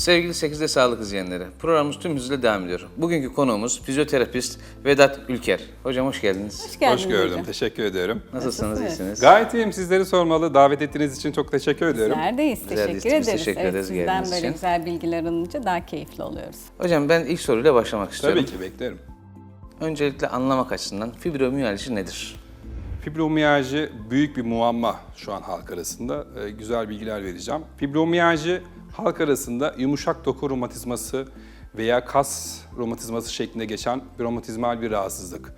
Sevgili 8'de sağlık izleyenleri, programımız tüm hızıyla devam ediyor. Bugünkü konuğumuz fizyoterapist Vedat Ülker. Hocam hoş geldiniz. Hoş geldiniz Hoş gördüm. hocam. Teşekkür ediyorum. Nasılsınız, Nasılsınız? iyisiniz? Gayet iyiyim. Sizleri sormalı. Davet ettiğiniz için çok teşekkür ediyorum. Neredeyiz? Bizler de Teşekkür biz ederiz. teşekkür evet, ederiz sizden geldiğiniz böyle için. güzel bilgiler alınca daha keyifli oluyoruz. Hocam ben ilk soruyla başlamak istiyorum. Tabii ki beklerim. Öncelikle anlamak açısından fibromiyalji nedir? Fibromiyalji büyük bir muamma şu an halk arasında. Ee, güzel bilgiler vereceğim. Fibromiyalji halk arasında yumuşak doku romatizması veya kas romatizması şeklinde geçen bir romatizmal bir rahatsızlık.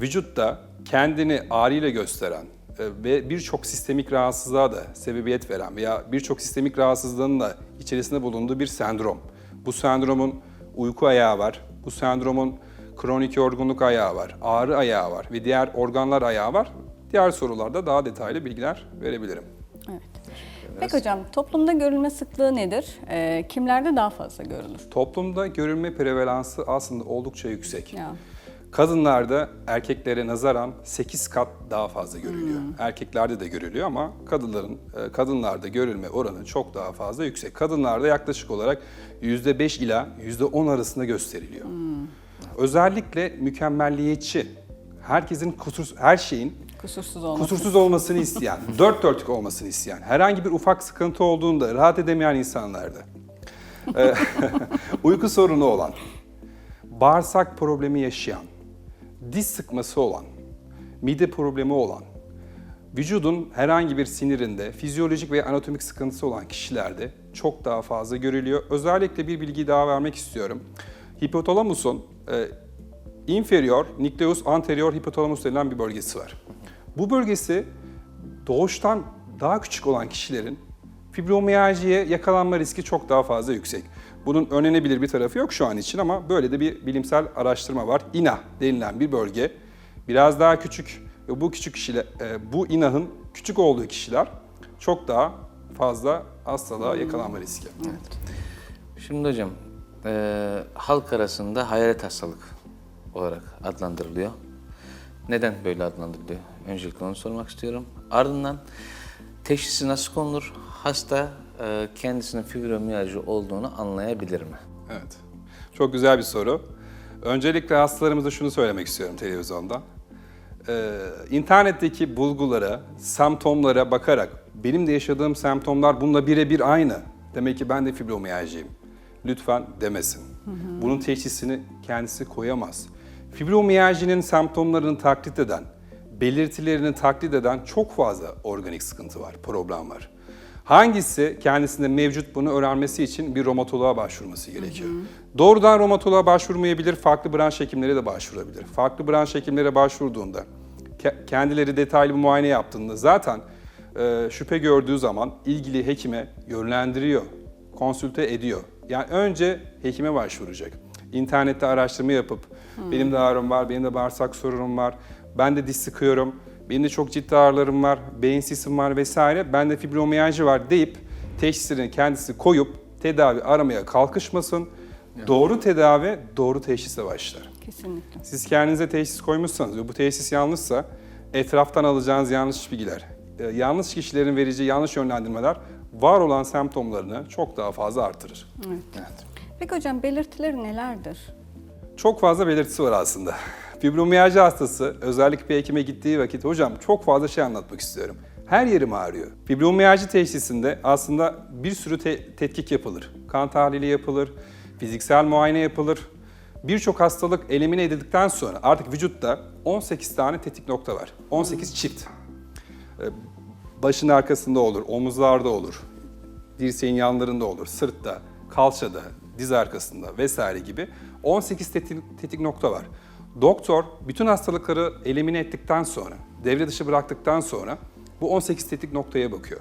Vücutta kendini ağrıyla gösteren e, ve birçok sistemik rahatsızlığa da sebebiyet veren veya birçok sistemik rahatsızlığın da içerisinde bulunduğu bir sendrom. Bu sendromun uyku ayağı var. Bu sendromun kronik yorgunluk ayağı var, ağrı ayağı var ve diğer organlar ayağı var. Diğer sorularda daha detaylı bilgiler verebilirim. Evet. Peki hocam toplumda görülme sıklığı nedir? Ee, kimlerde daha fazla görülür? Toplumda görülme prevalansı aslında oldukça yüksek. Ya. Kadınlarda erkeklere nazaran 8 kat daha fazla görülüyor. Erkeklerde de görülüyor ama kadınların e, kadınlarda görülme oranı çok daha fazla yüksek. Kadınlarda yaklaşık olarak %5 ila %10 arasında gösteriliyor. Özellikle mükemmelliyetçi, herkesin kusur, her şeyin Kusursuz olması. kusursuz olmasını isteyen, dört dörtlük olmasını isteyen, herhangi bir ufak sıkıntı olduğunda rahat edemeyen insanlarda, e, uyku sorunu olan, bağırsak problemi yaşayan, diz sıkması olan, mide problemi olan, vücudun herhangi bir sinirinde fizyolojik ve anatomik sıkıntısı olan kişilerde çok daha fazla görülüyor. Özellikle bir bilgi daha vermek istiyorum. Hipotalamusun e, inferior nucleus anterior hipotalamus denilen bir bölgesi var. Bu bölgesi doğuştan daha küçük olan kişilerin fibromiyaljiye yakalanma riski çok daha fazla yüksek. Bunun önlenebilir bir tarafı yok şu an için ama böyle de bir bilimsel araştırma var. İNA denilen bir bölge biraz daha küçük ve bu küçük kişiler, e, bu inahın küçük olduğu kişiler çok daha fazla hastalığa yakalanma riski. Şimdi hocam, e, halk arasında hayalet hastalık olarak adlandırılıyor. Neden böyle adlandırılıyor? Öncelikle onu sormak istiyorum. Ardından teşhisi nasıl konulur? Hasta e, kendisinin fibromiyalji olduğunu anlayabilir mi? Evet. Çok güzel bir soru. Öncelikle hastalarımıza şunu söylemek istiyorum televizyonda. Ee, internetteki bulgulara, semptomlara bakarak benim de yaşadığım semptomlar bununla birebir aynı. Demek ki ben de fibromiyajiyim. Lütfen demesin. Bunun teşhisini kendisi koyamaz. Fibromiyajinin semptomlarını taklit eden, belirtilerini taklit eden çok fazla organik sıkıntı var, problem var. Hangisi kendisinde mevcut bunu öğrenmesi için bir romatoloğa başvurması gerekiyor. Doğrudan romatoloğa başvurmayabilir, farklı branş hekimlere de başvurabilir. Farklı branş hekimlere başvurduğunda, ke- kendileri detaylı bir muayene yaptığında zaten e, şüphe gördüğü zaman ilgili hekime yönlendiriyor, konsülte ediyor. Yani önce hekime başvuracak. İnternette araştırma yapıp, benim de ağrım var, benim de bağırsak sorunum var, ben de diş sıkıyorum, benim de çok ciddi ağrılarım var, beyin sisim var vesaire, bende fibromiyalji var deyip teşhisini kendisi koyup tedavi aramaya kalkışmasın. Doğru tedavi, doğru teşhisle başlar. Kesinlikle. Siz kendinize teşhis koymuşsanız ve bu teşhis yanlışsa etraftan alacağınız yanlış bilgiler, e, yanlış kişilerin vereceği yanlış yönlendirmeler var olan semptomlarını çok daha fazla artırır. Evet. Evet. Peki hocam belirtileri nelerdir? Çok fazla belirtisi var aslında. Fibromiyalji hastası özellikle bir hekime gittiği vakit hocam çok fazla şey anlatmak istiyorum. Her yerim ağrıyor. Fibromiyalji teşhisinde aslında bir sürü te- tetkik yapılır. Kan tahlili yapılır, fiziksel muayene yapılır. Birçok hastalık elimine edildikten sonra artık vücutta 18 tane tetik nokta var. 18 çift. Ee, Başın arkasında olur, omuzlarda olur, dirseğin yanlarında olur, sırtta, kalçada, diz arkasında vesaire gibi 18 tetik, tetik nokta var. Doktor bütün hastalıkları elimine ettikten sonra, devre dışı bıraktıktan sonra bu 18 tetik noktaya bakıyor.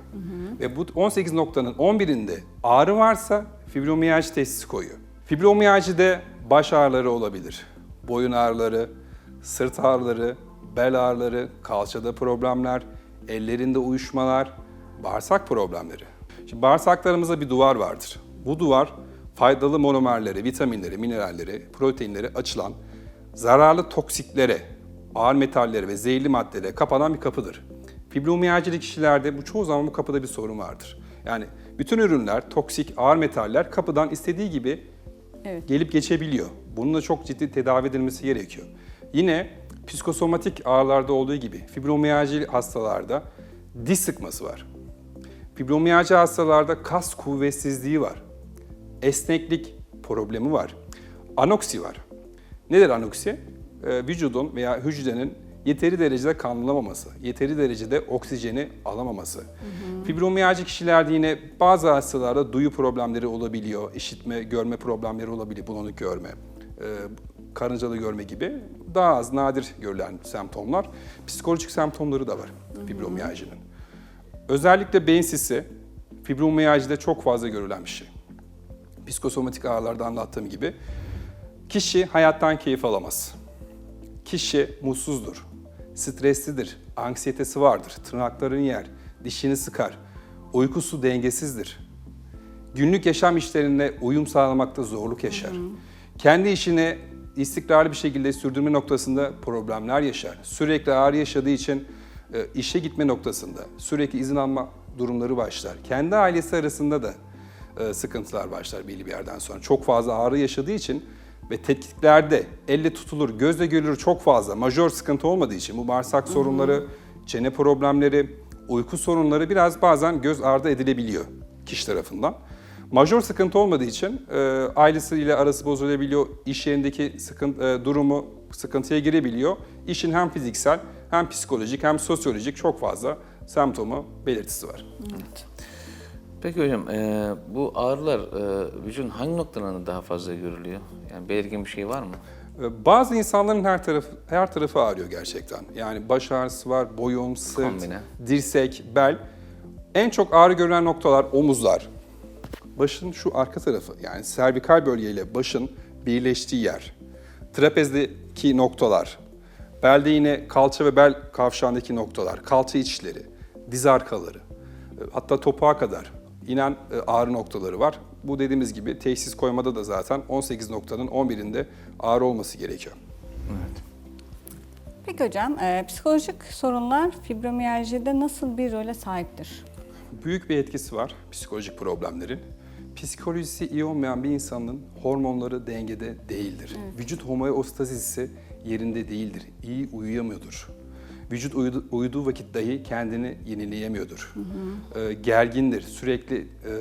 Ve bu 18 noktanın 11'inde ağrı varsa fibromiyalji teşhisi koyuyor. Fibromiyajide baş ağrıları olabilir, boyun ağrıları, sırt ağrıları, bel ağrıları, kalçada problemler, ellerinde uyuşmalar, bağırsak problemleri. Şimdi bağırsaklarımızda bir duvar vardır. Bu duvar faydalı monomerleri, vitaminleri, mineralleri, proteinleri açılan zararlı toksiklere, ağır metallere ve zehirli maddelere kapanan bir kapıdır. Fibromiyalcili kişilerde bu çoğu zaman bu kapıda bir sorun vardır. Yani Bütün ürünler, toksik, ağır metaller kapıdan istediği gibi Evet. gelip geçebiliyor. Bununla çok ciddi tedavi edilmesi gerekiyor. Yine psikosomatik ağrılarda olduğu gibi fibromiyalji hastalarda diz sıkması var. Fibromiyalji hastalarda kas kuvvetsizliği var. Esneklik problemi var. Anoksi var. Nedir anoksi? Ee, vücudun veya hücrenin yeteri derecede kanlamaması, yeteri derecede oksijeni alamaması. Fibromiyalji kişilerde yine bazı hastalarda duyu problemleri olabiliyor, işitme, görme problemleri olabiliyor, bulanık görme, e, karıncalı görme gibi daha az nadir görülen semptomlar. Psikolojik semptomları da var fibromiyajinin. Özellikle beyin sisi fibromiyajide çok fazla görülen bir şey. Psikosomatik ağrılarda anlattığım gibi kişi hayattan keyif alamaz. Kişi mutsuzdur, streslidir, anksiyetesi vardır, tırnaklarını yer, dişini sıkar, uykusu dengesizdir. Günlük yaşam işlerine uyum sağlamakta zorluk yaşar. Kendi işini istikrarlı bir şekilde sürdürme noktasında problemler yaşar. Sürekli ağrı yaşadığı için e, işe gitme noktasında sürekli izin alma durumları başlar. Kendi ailesi arasında da e, sıkıntılar başlar belli bir yerden sonra. Çok fazla ağrı yaşadığı için ve tetkiklerde elle tutulur, gözle görülür çok fazla majör sıkıntı olmadığı için bu bağırsak sorunları, çene problemleri, uyku sorunları biraz bazen göz ardı edilebiliyor kişi tarafından. Majör sıkıntı olmadığı için e, ailesiyle arası bozulabiliyor, iş yerindeki sıkıntı, e, durumu sıkıntıya girebiliyor. İşin hem fiziksel hem psikolojik hem sosyolojik çok fazla semptomu, belirtisi var. Peki hocam e, bu ağrılar e, vücudun hangi noktalarında daha fazla görülüyor? Yani belirgin bir şey var mı? Ee, Bazı insanların her tarafı her tarafı ağrıyor gerçekten. Yani baş ağrısı var, boyun, sırt, Kombine. dirsek, bel. En çok ağrı görülen noktalar omuzlar. Başın şu arka tarafı yani servikal bölgeyle başın birleştiği yer. Trapezdeki noktalar. Belde yine kalça ve bel kavşağındaki noktalar, kalça içleri, diz arkaları. e, Hatta topuğa kadar inen e, ağrı noktaları var. Bu dediğimiz gibi teşhis koymada da zaten 18 noktanın 11'inde ağrı olması gerekiyor. Peki hocam, e, psikolojik sorunlar fibromiyajide nasıl bir role sahiptir? Büyük bir etkisi var psikolojik problemlerin. Psikolojisi iyi olmayan bir insanın hormonları dengede değildir. Vücut homeostazisi yerinde değildir. İyi uyuyamıyordur. Vücut uyudu- uyuduğu vakit dahi kendini yenileyemiyordur. Ee, gergindir, sürekli e,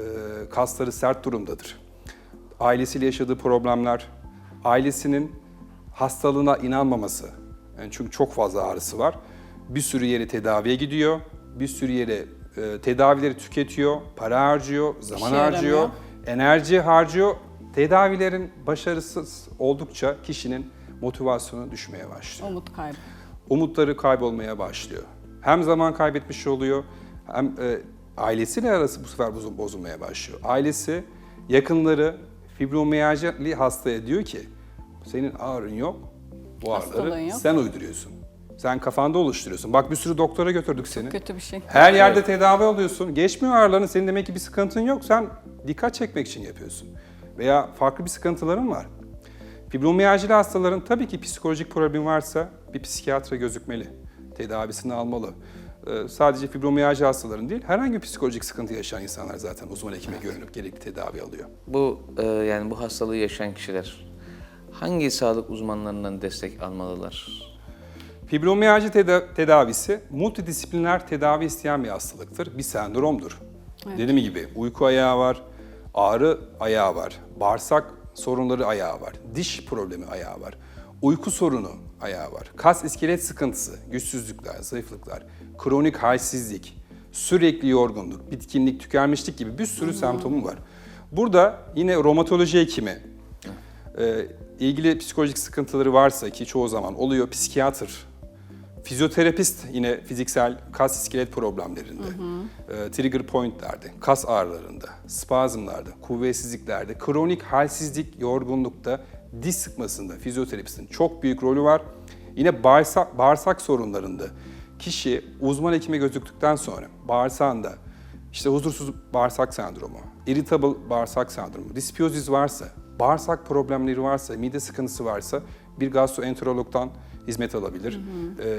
kasları sert durumdadır. Ailesiyle yaşadığı problemler, ailesinin hastalığına inanmaması. Yani çünkü çok fazla ağrısı var. Bir sürü yere tedaviye gidiyor, bir sürü yere e, tedavileri tüketiyor, para harcıyor, zaman İşe harcıyor, yaramıyor. enerji harcıyor. Tedavilerin başarısız oldukça kişinin motivasyonu düşmeye başlıyor Umut kaybı. Umutları kaybolmaya başlıyor. Hem zaman kaybetmiş oluyor, hem e, ailesiyle arası bu sefer bozu- bozulmaya başlıyor. Ailesi, yakınları fibromiyajili hastaya diyor ki, senin ağrın yok, bu Hastalığın ağrıları yok." sen uyduruyorsun. Sen kafanda oluşturuyorsun. Bak bir sürü doktora götürdük seni. Kötü bir şey. Her yerde tedavi oluyorsun. Geçmiyor ağrıların. Senin demek ki bir sıkıntın yok. Sen dikkat çekmek için yapıyorsun. Veya farklı bir sıkıntıların var. Fibromiyajili hastaların tabii ki psikolojik problem varsa bir psikiyatra gözükmeli. Tedavisini almalı. Ee, sadece fibromiyajili hastaların değil, herhangi bir psikolojik sıkıntı yaşayan insanlar zaten uzman hekime görünüp gerekli tedavi alıyor. Bu e, yani bu hastalığı yaşayan kişiler hangi sağlık uzmanlarından destek almalılar? Fibromiyalji teda- tedavisi multidisipliner tedavi isteyen bir hastalıktır, bir sendromdur. Dediğim gibi uyku ayağı var, ağrı ayağı var, bağırsak sorunları ayağı var, diş problemi ayağı var, uyku sorunu ayağı var, kas iskelet sıkıntısı, güçsüzlükler, zayıflıklar, kronik halsizlik, sürekli yorgunluk, bitkinlik, tükenmişlik gibi bir sürü semptomu var. Burada yine romatoloji hekimi, e, ilgili psikolojik sıkıntıları varsa ki çoğu zaman oluyor, psikiyatr, Fizyoterapist yine fiziksel kas iskelet problemlerinde, e, trigger pointlerde, kas ağrılarında, spazmlarda, kuvvetsizliklerde, kronik halsizlik, yorgunlukta, diz sıkmasında fizyoterapistin çok büyük rolü var. Yine bağırsak, bağırsak sorunlarında kişi uzman hekime gözüktükten sonra bağırsağında işte huzursuz bağırsak sendromu, irritable bağırsak sendromu, dispiyozis varsa, bağırsak problemleri varsa, mide sıkıntısı varsa bir gastroenterologdan hizmet alabilir. Ee,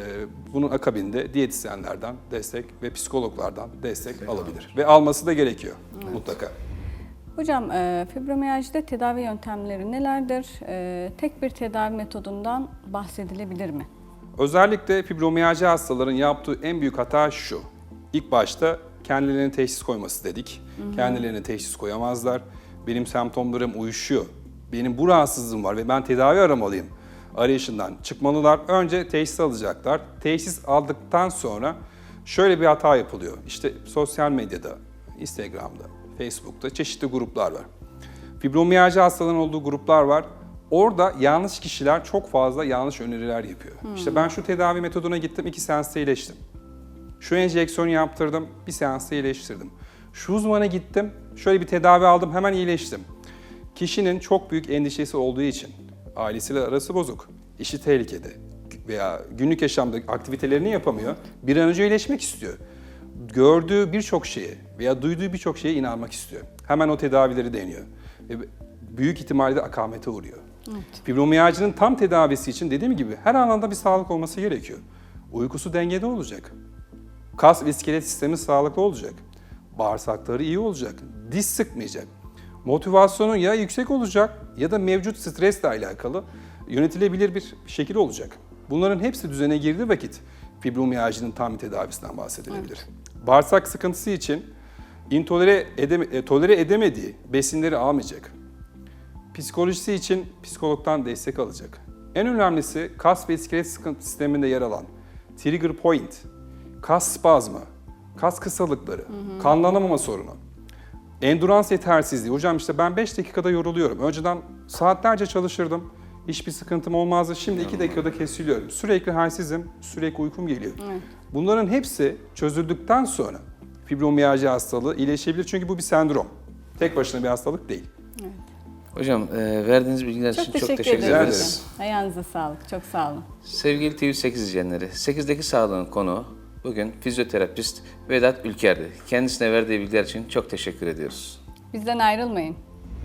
bunun akabinde diyetisyenlerden destek ve psikologlardan destek alabilir. Ve alması da gerekiyor mutlaka. Hocam e, fibromiyajide tedavi yöntemleri nelerdir? E, tek bir tedavi metodundan bahsedilebilir mi? Özellikle fibromiyalji hastaların yaptığı en büyük hata şu. İlk başta kendilerine teşhis koyması dedik. Kendilerine teşhis koyamazlar. Benim semptomlarım uyuşuyor. Benim bu rahatsızlığım var ve ben tedavi aramalıyım. Arayışından çıkmalılar. Önce teşhis alacaklar. Teşhis aldıktan sonra şöyle bir hata yapılıyor. İşte sosyal medyada, Instagram'da, Facebook'ta çeşitli gruplar var. Fibromiyalji hastaların olduğu gruplar var. Orada yanlış kişiler çok fazla yanlış öneriler yapıyor. İşte ben şu tedavi metoduna gittim, iki seansta iyileştim. Şu enjeksiyonu yaptırdım, bir seansta iyileştirdim. Şu uzmana gittim, şöyle bir tedavi aldım, hemen iyileştim. Kişinin çok büyük endişesi olduğu için, ailesiyle arası bozuk, işi tehlikede veya günlük yaşamda aktivitelerini yapamıyor, bir an önce iyileşmek istiyor. Gördüğü birçok şeye veya duyduğu birçok şeye inanmak istiyor. Hemen o tedavileri deniyor. Ve büyük ihtimalle de akamete uğruyor. Fibromiyajının tam tedavisi için dediğim gibi her alanda bir sağlık olması gerekiyor. Uykusu dengede olacak. Kas ve iskelet sistemi sağlıklı olacak. Bağırsakları iyi olacak. Diş sıkmayacak. Motivasyonu ya yüksek olacak ya da mevcut stresle alakalı yönetilebilir bir şekil olacak. Bunların hepsi düzene girdiği vakit fibromiyajinin tam tedavisinden bahsedilebilir. Bağırsak sıkıntısı için intolere edeme, tolere edemediği besinleri almayacak. Psikolojisi için psikologdan destek alacak. En önemlisi kas ve iskelet sıkıntı sisteminde yer alan trigger point, kas spazmı, kas kısalıkları, kanlanamama sorunu, endurans yetersizliği. Hocam işte ben 5 dakikada yoruluyorum. Önceden saatlerce çalışırdım. Hiçbir sıkıntım olmazdı. Şimdi 2 dakikada kesiliyorum. Sürekli halsizim, sürekli uykum geliyor. Bunların hepsi çözüldükten sonra fibromiyalji hastalığı iyileşebilir. Çünkü bu bir sendrom. Tek başına bir hastalık değil. Hocam e, verdiğiniz bilgiler Çok için teşekkür, çok teşekkür ederiz. hocam. Ayağınıza sağlık. Çok sağ olun. Sevgili TV8 izleyenleri, 8'deki sağlığın konuğu bugün fizyoterapist Vedat Ülker'di. Kendisine verdiği bilgiler için çok teşekkür ediyoruz. Bizden ayrılmayın.